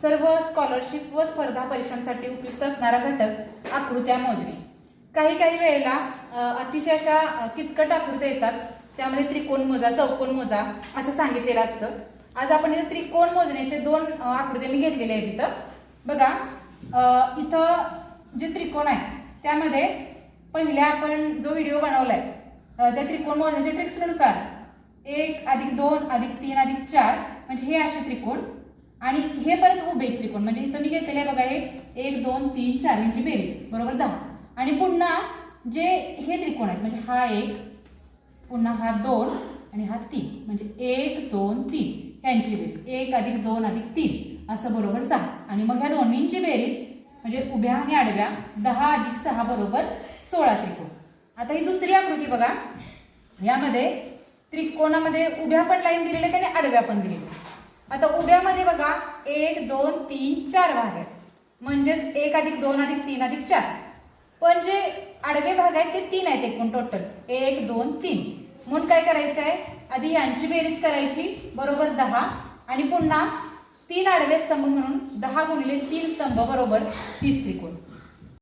सर्व स्कॉलरशिप व स्पर्धा परीक्षांसाठी उपयुक्त असणारा घटक आकृत्या मोजणे. काही काही वेळेला अतिशय अशा किचकट आकृत्या येतात. त्यामध्ये त्रिकोण मोजा चौकोन मोजा असं सांगितलेलं असतं. आज आपण इथं त्रिकोण मोजण्याचे दोन आकृत्या मी घेतलेले आहेत इथं. बघा इथं जे त्रिकोण आहे त्यामध्ये पहिल्या आपण जो व्हिडिओ बनवला आहे त्या त्रिकोण मोजण्याच्या ट्रिक्सनुसार एक अधिक दोन अधिक तीन अधिक चार म्हणजे हे असे त्रिकोण. आणि हे परत एक त्रिकोण म्हणजे इथं मी घेतलेले आहे बघा हे एक दोन तीन चार यांची बेरीज. बरोबर? दहा आणि पुन्हा जे हे त्रिकोण आहेत म्हणजे हा एक पुन्हा हा दोन आणि हा तीन. म्हणजे एक दोन तीन यांची बेरीज. एक अधिक दोन अधिक तीन. असं बरोबर सहा आणि मग ह्या दोन्हींची बेरीज म्हणजे उभ्या आणि आडव्या दहा अधिक सहा बरोबर सोळा त्रिकोण. आता ही दुसरी आकृती बघा. यामध्ये त्रिकोणामध्ये उभ्या पण लाईन दिलेल्या आहेत आणि आडव्या पण दिलेल्या आता उभ्यामध्ये बघा एक दोन तीन चार भाग आहेत. म्हणजेच एक अधिक दोन अधिक तीन अधिक चार. पण जे आडवे भाग आहेत ते तीन आहेत एकूण टोटल एक दोन तीन. म्हणून काय करायचं आहे आधी यांची बेरीज करायची बरोबर दहा. आणि पुन्हा तीन आडवे स्तंभ म्हणून दहा गुणिले तीन स्तंभ बरोबर तीस त्रिकोण.